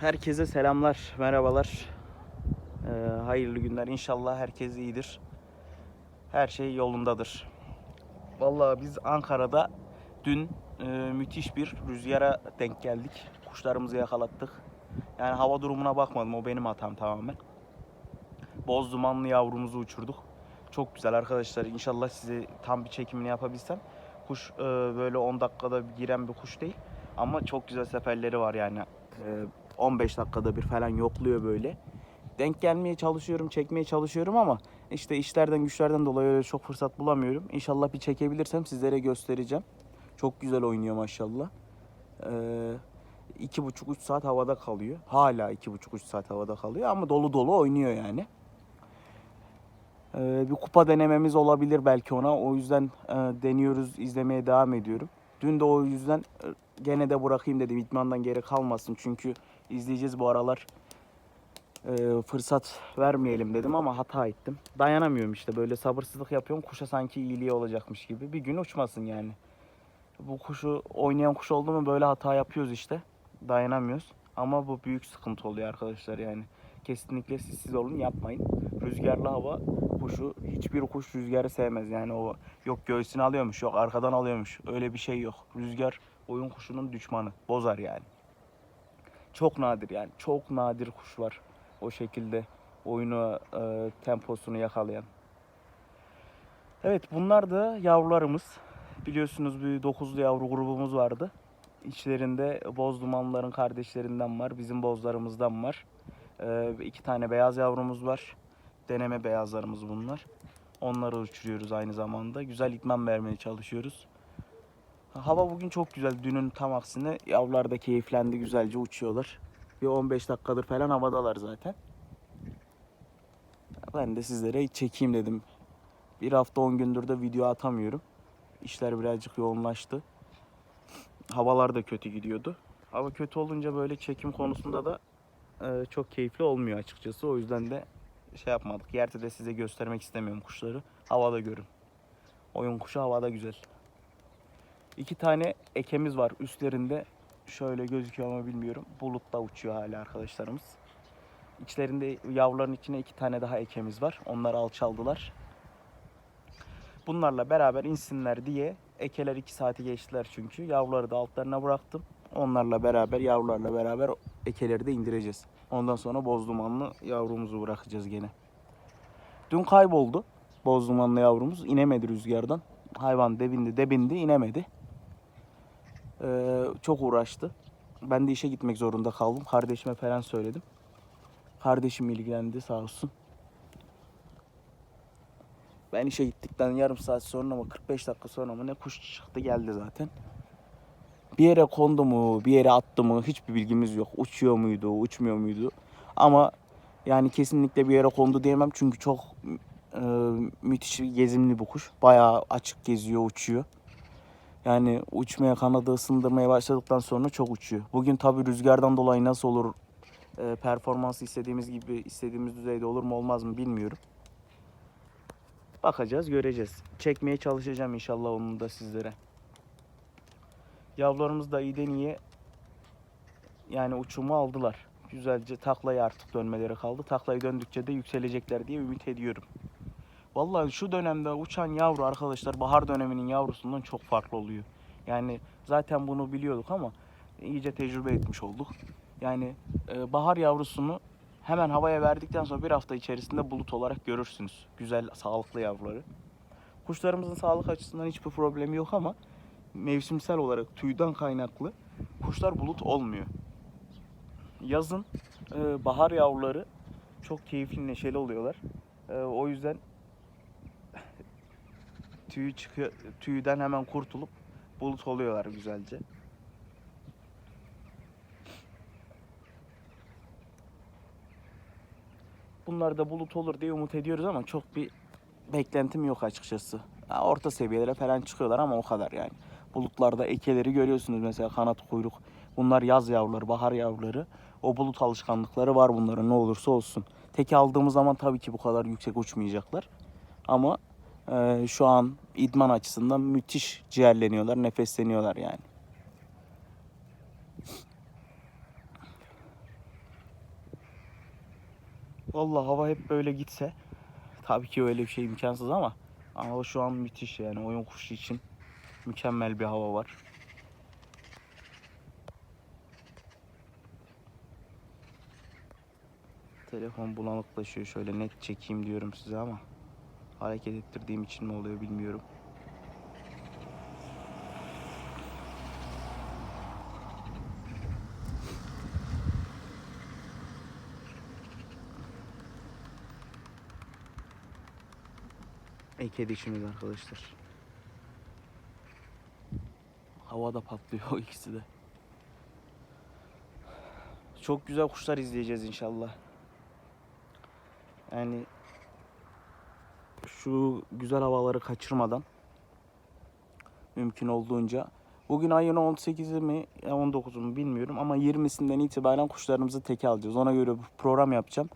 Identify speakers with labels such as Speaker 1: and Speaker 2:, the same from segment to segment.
Speaker 1: Herkese selamlar, merhabalar. Ee, hayırlı günler. İnşallah herkes iyidir. Her şey yolundadır. Vallahi biz Ankara'da dün e, müthiş bir rüzgara denk geldik. Kuşlarımızı yakalattık. Yani hava durumuna bakmadım. O benim hatam tamamen. Boz dumanlı yavrumuzu uçurduk. Çok güzel arkadaşlar. İnşallah size tam bir çekimini yapabilsem. Kuş e, böyle 10 dakikada giren bir kuş değil. Ama çok güzel seferleri var yani. E, 15 dakikada bir falan yokluyor böyle. Denk gelmeye çalışıyorum, çekmeye çalışıyorum ama işte işlerden güçlerden dolayı öyle çok fırsat bulamıyorum. İnşallah bir çekebilirsem sizlere göstereceğim. Çok güzel oynuyor maşallah. Ee, iki buçuk üç saat havada kalıyor. Hala iki buçuk üç saat havada kalıyor ama dolu dolu oynuyor yani. Ee, bir kupa denememiz olabilir belki ona. O yüzden e, deniyoruz, izlemeye devam ediyorum. Dün de o yüzden e, gene de bırakayım dedim. İtmandan geri kalmasın çünkü izleyeceğiz bu aralar. Ee, fırsat vermeyelim dedim ama hata ettim. Dayanamıyorum işte böyle sabırsızlık yapıyorum. Kuşa sanki iyiliği olacakmış gibi. Bir gün uçmasın yani. Bu kuşu oynayan kuş oldu mu böyle hata yapıyoruz işte. Dayanamıyoruz. Ama bu büyük sıkıntı oluyor arkadaşlar yani. Kesinlikle siz siz olun yapmayın. Rüzgarlı hava kuşu hiçbir kuş rüzgarı sevmez. Yani o yok göğsünü alıyormuş yok arkadan alıyormuş. Öyle bir şey yok. Rüzgar oyun kuşunun düşmanı. Bozar yani. Çok nadir yani. Çok nadir kuş var. O şekilde oyunu e, temposunu yakalayan. Evet bunlar da yavrularımız. Biliyorsunuz bir dokuzlu yavru grubumuz vardı. İçlerinde boz dumanların kardeşlerinden var. Bizim bozlarımızdan var. Ee, iki tane beyaz yavrumuz var. Deneme beyazlarımız bunlar. Onları uçuruyoruz aynı zamanda. Güzel itman vermeye çalışıyoruz. Hava bugün çok güzel. Dünün tam aksine yavrular da keyiflendi. Güzelce uçuyorlar. Bir 15 dakikadır falan havadalar zaten. Ben de sizlere çekeyim dedim. Bir hafta 10 gündür de video atamıyorum. İşler birazcık yoğunlaştı. Havalar da kötü gidiyordu. Hava kötü olunca böyle çekim konusunda da e, çok keyifli olmuyor açıkçası. O yüzden de şey yapmadık. Yerde de size göstermek istemiyorum kuşları. Havada görün. Oyun kuşu havada güzel. İki tane ekemiz var üstlerinde. Şöyle gözüküyor ama bilmiyorum. Bulutta uçuyor hala arkadaşlarımız. İçlerinde yavruların içine iki tane daha ekemiz var. Onlar alçaldılar. Bunlarla beraber insinler diye ekeler iki saati geçtiler çünkü. Yavruları da altlarına bıraktım. Onlarla beraber yavrularla beraber ekeleri de indireceğiz. Ondan sonra boz dumanlı yavrumuzu bırakacağız gene. Dün kayboldu boz dumanlı yavrumuz. inemedi rüzgardan. Hayvan debindi debindi inemedi. Ee, çok uğraştı. Ben de işe gitmek zorunda kaldım. Kardeşime falan söyledim. Kardeşim ilgilendi sağ olsun. Ben işe gittikten yarım saat sonra mı 45 dakika sonra mı ne kuş çıktı geldi zaten. Bir yere kondu mu, bir yere attı mı hiçbir bilgimiz yok. Uçuyor muydu, uçmuyor muydu? Ama yani kesinlikle bir yere kondu diyemem çünkü çok e, müthiş gezimli bu kuş. Bayağı açık geziyor, uçuyor. Yani uçmaya kanadı ısındırmaya başladıktan sonra çok uçuyor. Bugün tabii rüzgardan dolayı nasıl olur, e, performansı istediğimiz gibi, istediğimiz düzeyde olur mu olmaz mı bilmiyorum. Bakacağız, göreceğiz. Çekmeye çalışacağım inşallah onu da sizlere. Yavrularımız da iyiden iyiye yani uçumu aldılar. Güzelce taklayı artık dönmeleri kaldı. Taklayı döndükçe de yükselecekler diye ümit ediyorum. Vallahi şu dönemde uçan yavru arkadaşlar bahar döneminin yavrusundan çok farklı oluyor. Yani zaten bunu biliyorduk ama iyice tecrübe etmiş olduk. Yani e, bahar yavrusunu hemen havaya verdikten sonra bir hafta içerisinde bulut olarak görürsünüz. Güzel, sağlıklı yavruları. Kuşlarımızın sağlık açısından hiçbir problemi yok ama mevsimsel olarak tüyden kaynaklı kuşlar bulut olmuyor. Yazın e, bahar yavruları çok keyifli, neşeli oluyorlar. E, o yüzden tüyü çıkıyor, tüyden hemen kurtulup bulut oluyorlar güzelce. Bunlar da bulut olur diye umut ediyoruz ama çok bir beklentim yok açıkçası. Orta seviyelere falan çıkıyorlar ama o kadar yani. Bulutlarda ekeleri görüyorsunuz mesela kanat kuyruk. Bunlar yaz yavruları, bahar yavruları. O bulut alışkanlıkları var bunların ne olursa olsun. Teki aldığımız zaman tabii ki bu kadar yüksek uçmayacaklar. Ama e, şu an idman açısından müthiş ciğerleniyorlar, nefesleniyorlar yani. Vallahi hava hep böyle gitse tabii ki öyle bir şey imkansız ama ama şu an müthiş yani oyun kuşu için mükemmel bir hava var. Telefon bulanıklaşıyor. Şöyle net çekeyim diyorum size ama hareket ettirdiğim için mi oluyor bilmiyorum. Eke dişimiz arkadaşlar. Havada patlıyor ikisi de. Çok güzel kuşlar izleyeceğiz inşallah. Yani şu güzel havaları kaçırmadan mümkün olduğunca bugün ayın 18'i mi 19'u mu bilmiyorum ama 20'sinden itibaren kuşlarımızı teke alacağız. Ona göre program yapacağım.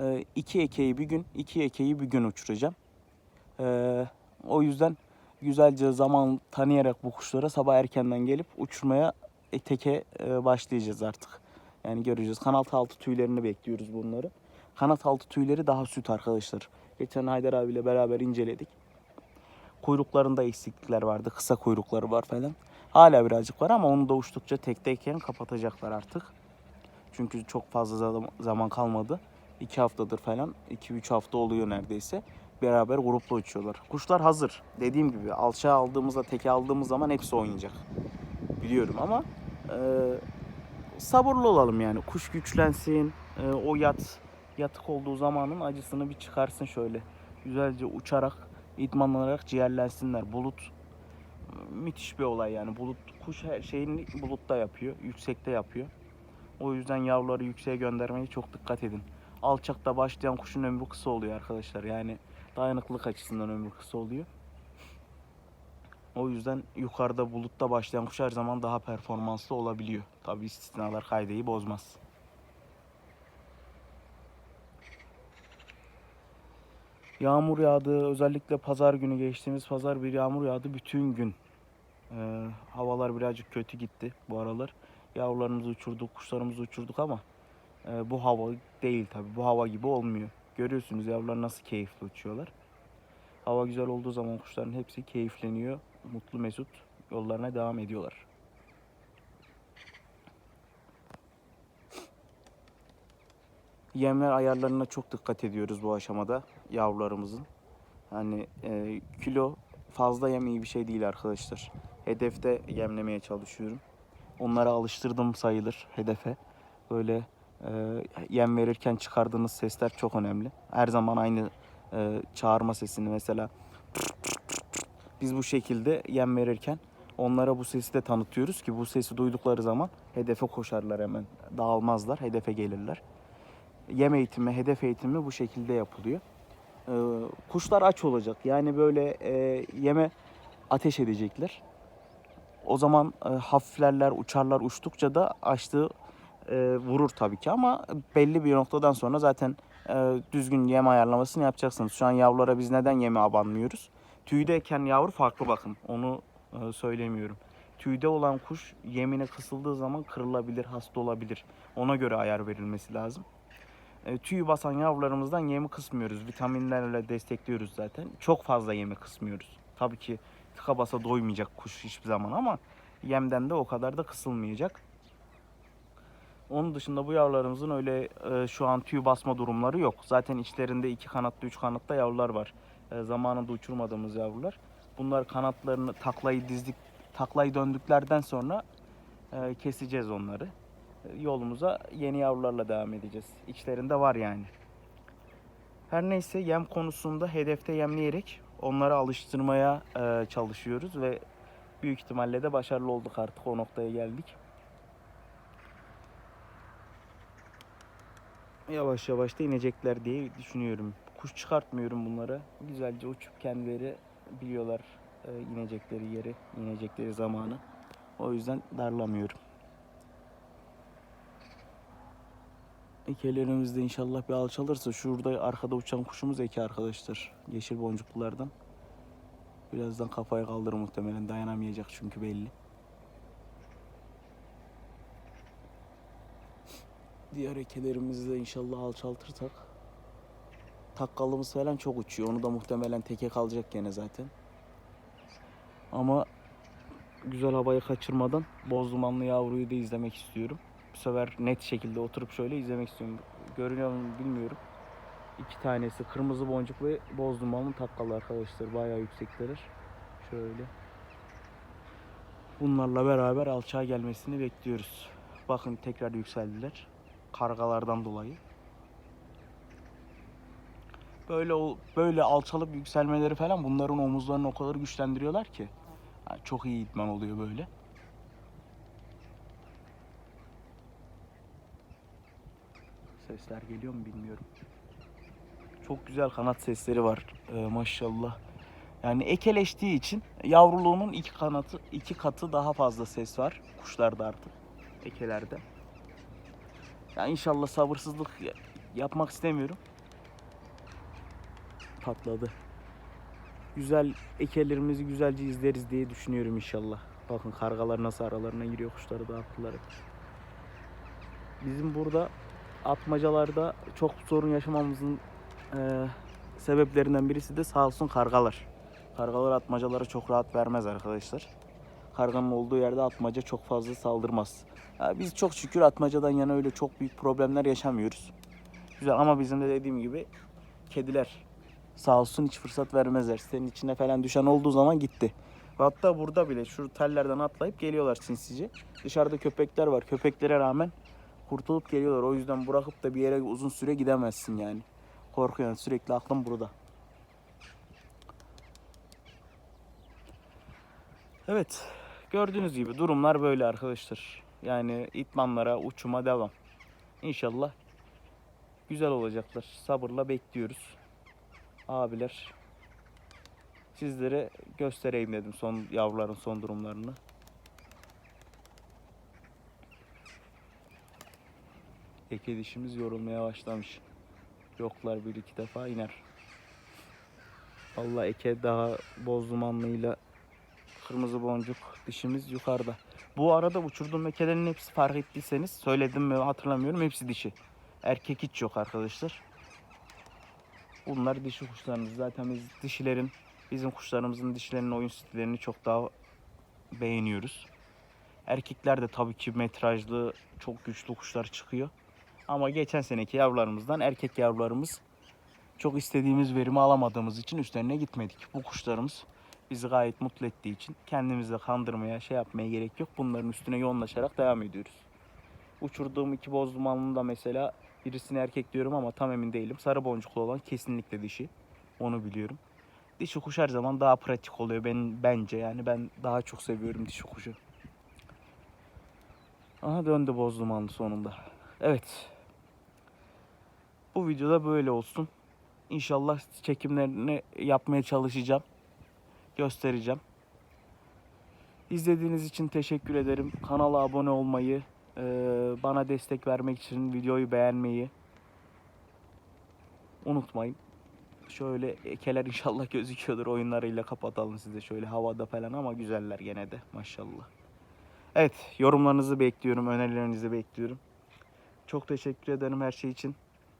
Speaker 1: Ee, iki ekeği bir gün, iki ekeği bir gün uçuracağım. Ee, o yüzden güzelce zaman tanıyarak bu kuşlara sabah erkenden gelip uçurmaya e, teke e, başlayacağız artık. Yani göreceğiz. Kanat altı tüylerini bekliyoruz bunları. Kanat altı tüyleri daha süt arkadaşlar. Geçen Haydar abiyle beraber inceledik. Kuyruklarında eksiklikler vardı. Kısa kuyrukları var falan. Hala birazcık var ama onu da uçtukça tekteyken kapatacaklar artık. Çünkü çok fazla zam- zaman kalmadı. 2 haftadır falan. 2-3 hafta oluyor neredeyse. Beraber grupla uçuyorlar. Kuşlar hazır. Dediğim gibi alçağı aldığımızda, teke aldığımız zaman hepsi oynayacak. Biliyorum ama e, sabırlı olalım yani. Kuş güçlensin. e, o yat yatık olduğu zamanın acısını bir çıkarsın şöyle. Güzelce uçarak, idmanlanarak ciğerlensinler. Bulut müthiş bir olay yani. Bulut kuş her şeyini bulutta yapıyor, yüksekte yapıyor. O yüzden yavruları yükseğe göndermeye çok dikkat edin. Alçakta başlayan kuşun ömrü kısa oluyor arkadaşlar. Yani dayanıklılık açısından ömrü kısa oluyor. O yüzden yukarıda bulutta başlayan kuş her zaman daha performanslı olabiliyor. Tabi istisnalar kaydeyi bozmaz. Yağmur yağdı. Özellikle pazar günü geçtiğimiz pazar bir yağmur yağdı bütün gün. Ee, havalar birazcık kötü gitti bu aralar. Yavrularımızı uçurduk, kuşlarımızı uçurduk ama e, bu hava değil tabi. Bu hava gibi olmuyor. Görüyorsunuz yavrular nasıl keyifli uçuyorlar. Hava güzel olduğu zaman kuşların hepsi keyifleniyor. Mutlu mesut yollarına devam ediyorlar. Yemler ayarlarına çok dikkat ediyoruz bu aşamada yavrularımızın. Yani e, kilo fazla yem iyi bir şey değil arkadaşlar. Hedefte yemlemeye çalışıyorum. Onlara alıştırdım sayılır hedefe. Böyle e, yem verirken çıkardığınız sesler çok önemli. Her zaman aynı e, çağırma sesini mesela biz bu şekilde yem verirken onlara bu sesi de tanıtıyoruz ki bu sesi duydukları zaman hedefe koşarlar hemen. Dağılmazlar, hedefe gelirler. Yem eğitimi, hedef eğitimi bu şekilde yapılıyor. Ee, kuşlar aç olacak. Yani böyle e, yeme ateş edecekler. O zaman e, hafiflerler, uçarlar. Uçtukça da açtığı e, vurur tabii ki ama belli bir noktadan sonra zaten e, düzgün yem ayarlamasını yapacaksınız. Şu an yavrulara biz neden yeme abanmıyoruz? Tüydeyken yavru farklı bakın. Onu e, söylemiyorum. Tüyde olan kuş yemine kısıldığı zaman kırılabilir, hasta olabilir. Ona göre ayar verilmesi lazım. E, tüyü basan yavrularımızdan yemi kısmıyoruz. Vitaminlerle destekliyoruz zaten. Çok fazla yemi kısmıyoruz. Tabii ki tıka basa doymayacak kuş hiçbir zaman ama yemden de o kadar da kısılmayacak. Onun dışında bu yavrularımızın öyle e, şu an tüy basma durumları yok. Zaten içlerinde iki kanatlı, üç kanatlı yavrular var. E, zamanında uçurmadığımız yavrular. Bunlar kanatlarını taklayı dizdik, taklayı döndüklerden sonra e, keseceğiz onları. Yolumuza yeni yavrularla devam edeceğiz. İçlerinde var yani. Her neyse yem konusunda hedefte yemleyerek onları alıştırmaya e, çalışıyoruz ve büyük ihtimalle de başarılı olduk artık o noktaya geldik. Yavaş yavaş da inecekler diye düşünüyorum. Kuş çıkartmıyorum bunlara. Güzelce uçup kendileri biliyorlar e, inecekleri yeri, inecekleri zamanı. O yüzden darlamıyorum. Ekelerimizde inşallah bir alçalırsa şurada arkada uçan kuşumuz eki arkadaşlar. Yeşil boncuklulardan. Birazdan kafayı kaldırır muhtemelen dayanamayacak çünkü belli. Diğer ekelerimizi de inşallah alçaltırsak. Takkalımız falan çok uçuyor. Onu da muhtemelen teke kalacak gene zaten. Ama güzel havayı kaçırmadan boz dumanlı yavruyu da izlemek istiyorum. Bu sefer net şekilde oturup şöyle izlemek istiyorum. Görünüyor mu bilmiyorum. İki tanesi kırmızı boncuk ve boz dumanlı takkalı arkadaşlar. Bayağı yüksekteler. Şöyle. Bunlarla beraber alçağa gelmesini bekliyoruz. Bakın tekrar yükseldiler. Kargalardan dolayı. Böyle böyle alçalıp yükselmeleri falan bunların omuzlarını o kadar güçlendiriyorlar ki. Ha, çok iyi idman oluyor böyle. Sesler geliyor mu bilmiyorum. Çok güzel kanat sesleri var ee, maşallah. Yani ekeleştiği için yavruluğunun iki kanatı iki katı daha fazla ses var kuşlarda artık ekelerde. Ya inşallah sabırsızlık ya- yapmak istemiyorum. Patladı. Güzel ekelerimizi güzelce izleriz diye düşünüyorum inşallah. Bakın kargalar nasıl aralarına giriyor kuşları dağıttılar. hep. Bizim burada atmacalarda çok sorun yaşamamızın eee, sebeplerinden birisi de sağ olsun kargalar. Kargalar atmacalara çok rahat vermez arkadaşlar. Karganın olduğu yerde atmaca çok fazla saldırmaz. Ya biz çok şükür atmacadan yana öyle çok büyük problemler yaşamıyoruz. Güzel ama bizim de dediğim gibi kediler sağ olsun hiç fırsat vermezler. Senin içine falan düşen olduğu zaman gitti. Hatta burada bile şu tellerden atlayıp geliyorlar sinsice. Dışarıda köpekler var. Köpeklere rağmen kurtulup geliyorlar. O yüzden bırakıp da bir yere uzun süre gidemezsin yani. Korkuyorsun sürekli aklın burada. Evet. Gördüğünüz gibi durumlar böyle arkadaşlar. Yani itmanlara, uçuma devam. İnşallah güzel olacaklar. Sabırla bekliyoruz. Abiler sizlere göstereyim dedim son yavruların son durumlarını. Eke dişimiz yorulmaya başlamış. Yoklar bir iki defa iner. Vallahi eke daha boz dumanlıyla kırmızı boncuk dişimiz yukarıda. Bu arada uçurduğum ekelerin hepsi fark ettiyseniz söyledim mi hatırlamıyorum hepsi dişi. Erkek hiç yok arkadaşlar. Bunlar dişi kuşlarımız. Zaten biz dişilerin, bizim kuşlarımızın dişilerinin oyun stillerini çok daha beğeniyoruz. Erkekler de tabii ki metrajlı, çok güçlü kuşlar çıkıyor. Ama geçen seneki yavrularımızdan erkek yavrularımız çok istediğimiz verimi alamadığımız için üstlerine gitmedik. Bu kuşlarımız bizi gayet mutlu ettiği için kendimizi kandırmaya, şey yapmaya gerek yok. Bunların üstüne yoğunlaşarak devam ediyoruz. Uçurduğum iki boz dumanlı da mesela birisini erkek diyorum ama tam emin değilim. Sarı boncuklu olan kesinlikle dişi. Onu biliyorum. Dişi kuş her zaman daha pratik oluyor ben bence yani ben daha çok seviyorum dişi kuşu. Aha döndü boz dumanlı sonunda. Evet. Bu videoda böyle olsun. İnşallah çekimlerini yapmaya çalışacağım. Göstereceğim. İzlediğiniz için teşekkür ederim. Kanala abone olmayı, eee, bana destek vermek için videoyu beğenmeyi unutmayın. Şöyle ekeler inşallah gözüküyordur. Oyunlarıyla kapatalım size şöyle havada falan ama güzeller gene de maşallah. Evet yorumlarınızı bekliyorum, önerilerinizi bekliyorum. Çok teşekkür ederim her şey için.